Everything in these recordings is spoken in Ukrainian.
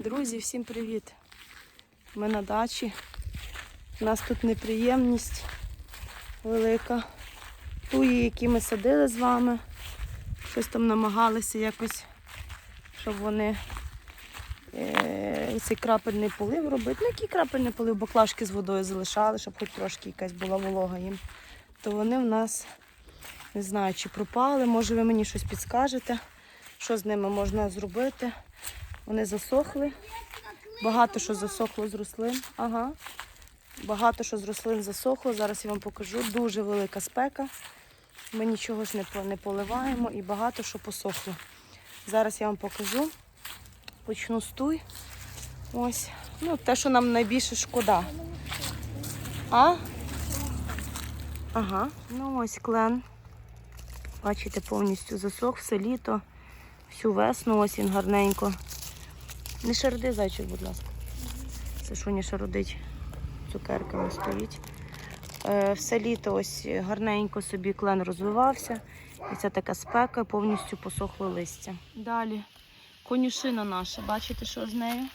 Друзі, всім привіт! Ми на дачі. У нас тут неприємність велика. Туї, які ми садили з вами. Щось там намагалися якось, щоб вони е, цей крапельний полив робити. Ну, який крапельний полив, баклажки з водою залишали, щоб хоч трошки якась була волога їм. То вони в нас, не знаю, чи пропали, може ви мені щось підскажете, що з ними можна зробити. Вони засохли. Багато що засохло з рослин. Ага. Багато що з рослин засохло. Зараз я вам покажу. Дуже велика спека. Ми нічого ж не, поливаємо і багато що посохло. Зараз я вам покажу. Почну з туй. Ось. Ну, те, що нам найбільше шкода. А? Ага. Ну ось клен. Бачите, повністю засох все літо, всю весну, ось він гарненько. Не шарди, зайчик, будь ласка. Це Сашуня шародить, цукерками стоїть. Е, все літо ось гарненько собі клен розвивався. І це така спека, повністю посохло листя. Далі конюшина наша, бачите, що з нею?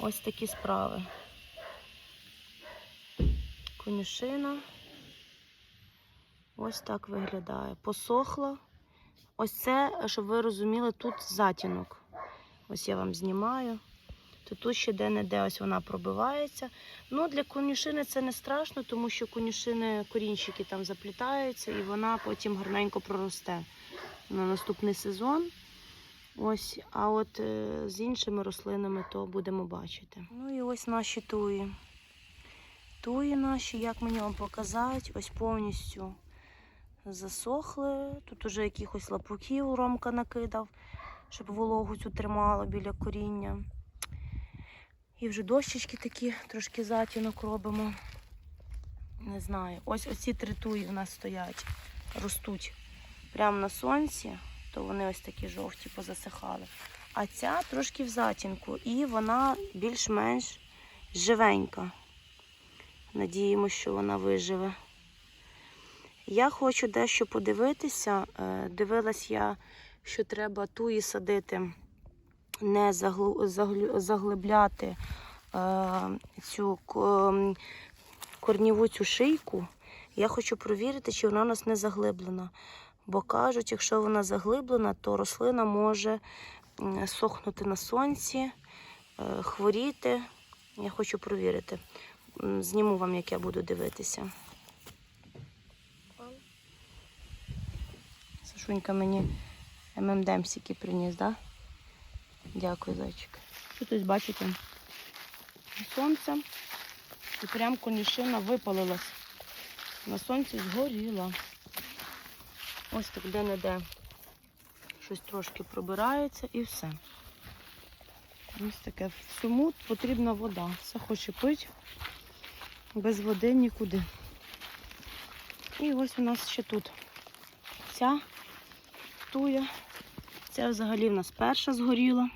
Ось такі справи. Конюшина. Ось так виглядає. Посохла. Ось це, щоб ви розуміли, тут затінок. Ось я вам знімаю. Тут ще де-не-де ось вона пробивається. Ну, для конюшини це не страшно, тому що конюшини корінчики там заплітаються і вона потім гарненько проросте на наступний сезон. Ось, а от е, з іншими рослинами то будемо бачити. Ну і ось наші туї. Туї наші, як мені вам показати, ось повністю засохли. Тут уже якихось лапуків Ромка накидав, щоб вологу цю тримало біля коріння. І вже дощечки такі, трошки затінок робимо. Не знаю. Ось оці три туї в нас стоять, ростуть прямо на сонці, то вони ось такі жовті позасихали. А ця трошки в затінку, і вона більш-менш живенька. Надіємося, що вона виживе. Я хочу дещо подивитися. Е, Дивилась я, що треба туї садити, не заглибляти е, цю ко- корніву цю шийку. Я хочу провірити, чи вона у нас не заглиблена. Бо кажуть, якщо вона заглиблена, то рослина може сохнути на сонці, е, хворіти. Я хочу провірити. Зніму вам, як я буду дивитися. Сашунька мені ММДМсики приніс, так? Да? Дякую, зайчик. Тут ось бачите сонце. І прям конюшина випалилась. На сонці згоріла. Ось так де-не-де щось трошки пробирається і все. Ось таке. Всьому потрібна вода. Все хоче пити. Без води нікуди. І ось у нас ще тут ця туя. Ця взагалі в нас перша згоріла.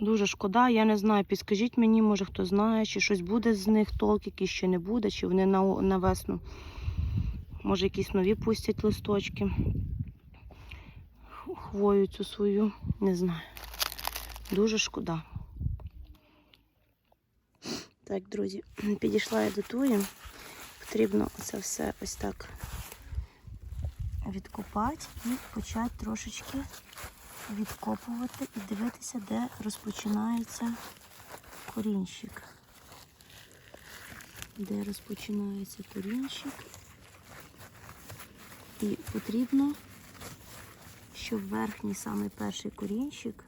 Дуже шкода, я не знаю, підскажіть мені, може хто знає, чи щось буде з них толк, який ще не буде, чи вони на, на весну. Може якісь нові пустять листочки. Хвою цю свою, не знаю. Дуже шкода. Так, друзі, підійшла я до туї. Потрібно це все ось так відкопати і почати трошечки відкопувати і дивитися, де розпочинається корінчик. Де розпочинається корінчик. І потрібно, щоб верхній самий перший корінчик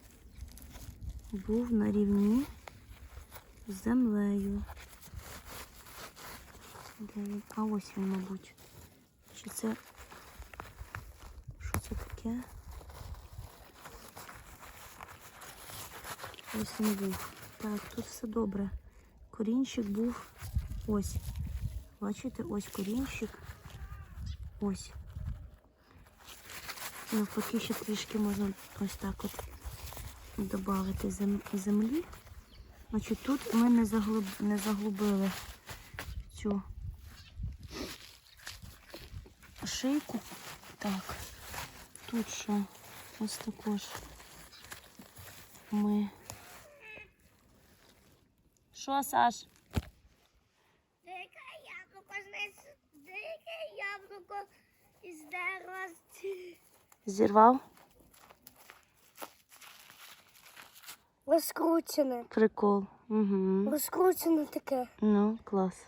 був на рівні з землею. Де він? А ось він, мабуть. Чи це таке? Ось він був. Так, тут все добре. Корінчик був ось. Бачите, ось корінчик. Ось. Навпаки, ще трішки можна ось так от додати землі. Значить, тут ми не, заглиб... не заглубили цю шийку. Так, тут що? Ось також ми. Що, Саш? Дике яблуко знес, дике яблуко із дерева. Зірвав? Розкручене. Прикол. Угу. Розкручене таке. Ну, клас.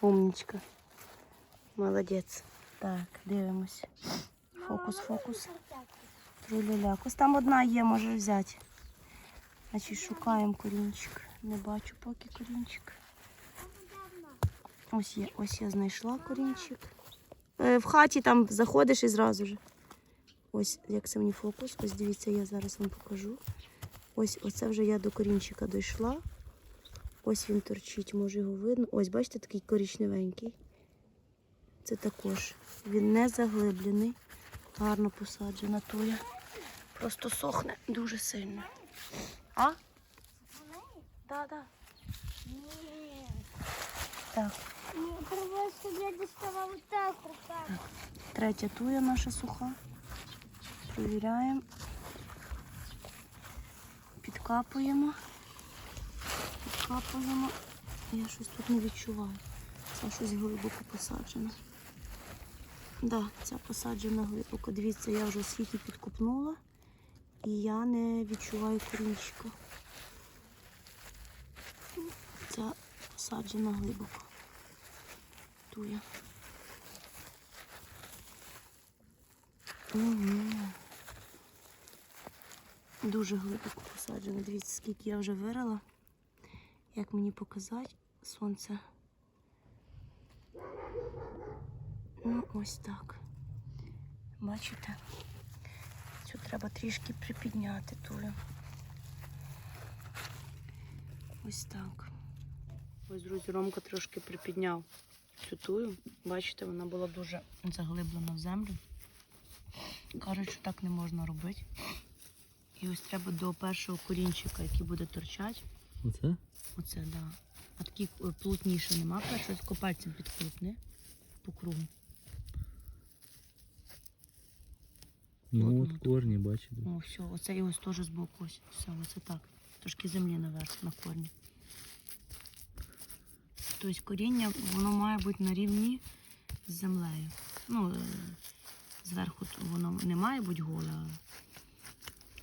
Умнічка. Молодець. Так, дивимось. Фокус, фокус. Ось там одна є, може взяти. Значить, шукаємо корінчик. Не бачу поки корінчик. Ось є, ось я знайшла корінчик. Е, в хаті там заходиш і зразу ж. Ось як це мені фокус. Ось дивіться, я зараз вам покажу. Ось оце вже я до корінчика дійшла. Ось він торчить, може його видно. Ось, бачите, такий коричневенький. Це також. Він не заглиблений. Гарно посаджена туя. Просто сохне дуже сильно. А? Так, так. Ні. Так, Ні, треба, щоб я діставав так руками. третя туя наша суха. Провіряємо. Підкапуємо. Підкапуємо. Я щось тут не відчуваю. Це щось глибоко посаджено. Да, ця посаджена глибоко. Дивіться, я вже скільки підкупнула, і я не відчуваю корінчика. Ця посаджена глибоко. Туя. Угу. Дуже глибоко посаджена. Дивіться, скільки я вже вирила. Як мені показати сонце. Ну, ось так. Бачите? Цю треба трішки припідняти тую. Ось так. Ось, друзі, Ромка трошки припідняв цю тую. Бачите, вона була дуже заглиблена в землю. Кажуть, що так не можна робити. І ось треба до першого корінчика, який буде торчати. Оце? Оце, так. Да. А такі е, плотніше нема, щось копальцем підкрутне по кругу. Ну От, от от. корні, бачите. О, все, оце і ось теж з боку. Ось. Все, оце так. Трошки землі наверх на корні. Тобто коріння, воно має бути на рівні з землею. Ну, е, зверху воно не має бути голе,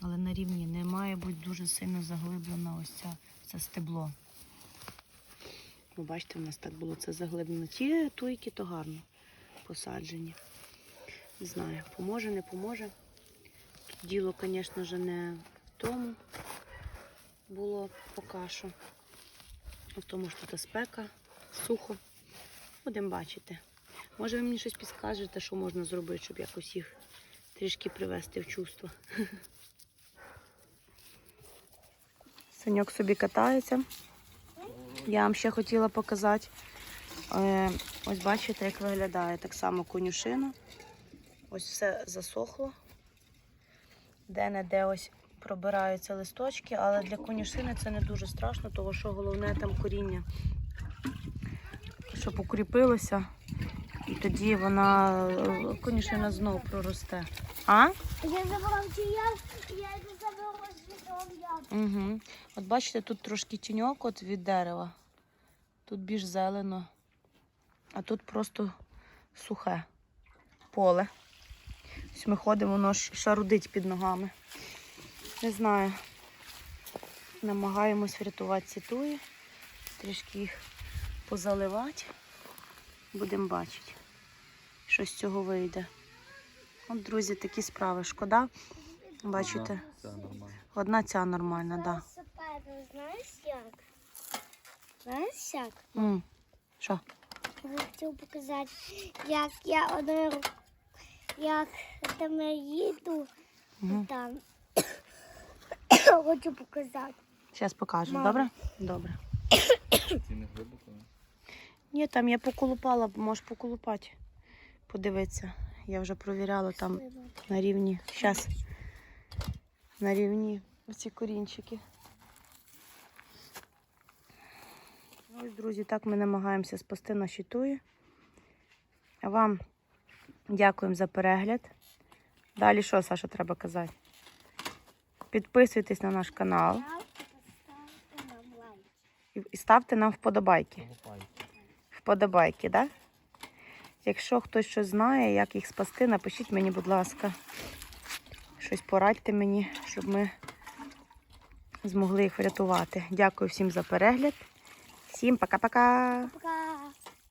але, на рівні не має бути дуже сильно заглиблено ось ця, це стебло. Ви бачите, в нас так було це заглиблено. Ті туйки то гарно посаджені. Не знаю, поможе, не поможе. Діло, звісно ж, не в тому було поки що. А в тому, що тут спека, сухо. Будемо бачити. Може, ви мені щось підскажете, що можна зробити, щоб якось їх трішки привести в чувство. Саньок собі катається. Я вам ще хотіла показати. Е, ось бачите, як виглядає так само конюшина. Ось все засохло. Де-не-де ось пробираються листочки, але для конюшини це не дуже страшно, тому що головне там коріння, щоб укріпилося, і тоді вона конюшина знову проросте. А? Я забрав ці я, я не звідом я. Угу. От бачите, тут трошки тіньок от від дерева. Тут більш зелено, а тут просто сухе поле. Ось ми ходимо, воно ж шарудить під ногами. Не знаю. Намагаємось врятувати ці туї, трішки їх позаливати. Будемо бачити, що з цього вийде. От, друзі, такі справи. Шкода. Бачите, одна ця нормальна, так. Знаєш як? Знаєш як? Що? Я хотів показати, як я одною рукою, як там я їду, Угу. там. Хочу показати. Зараз покажу, Мама. добре? Добре. Ці не глибоко. Ні, там я поколупала, можеш поколупати. Подивитися. Я вже провіряла там на рівні. Зараз. На рівні оці корінчики. Ось, друзі, так ми намагаємося спасти наші туї. А вам дякуємо за перегляд. Далі що, Саша, треба казати? Підписуйтесь на наш канал і- і ставте нам вподобайки. Вподобайки, так? Да? Якщо хтось щось знає, як їх спасти, напишіть мені, будь ласка. Щось порадьте мені, щоб ми змогли їх врятувати. Дякую всім за перегляд. Всім пока-пока! Пока.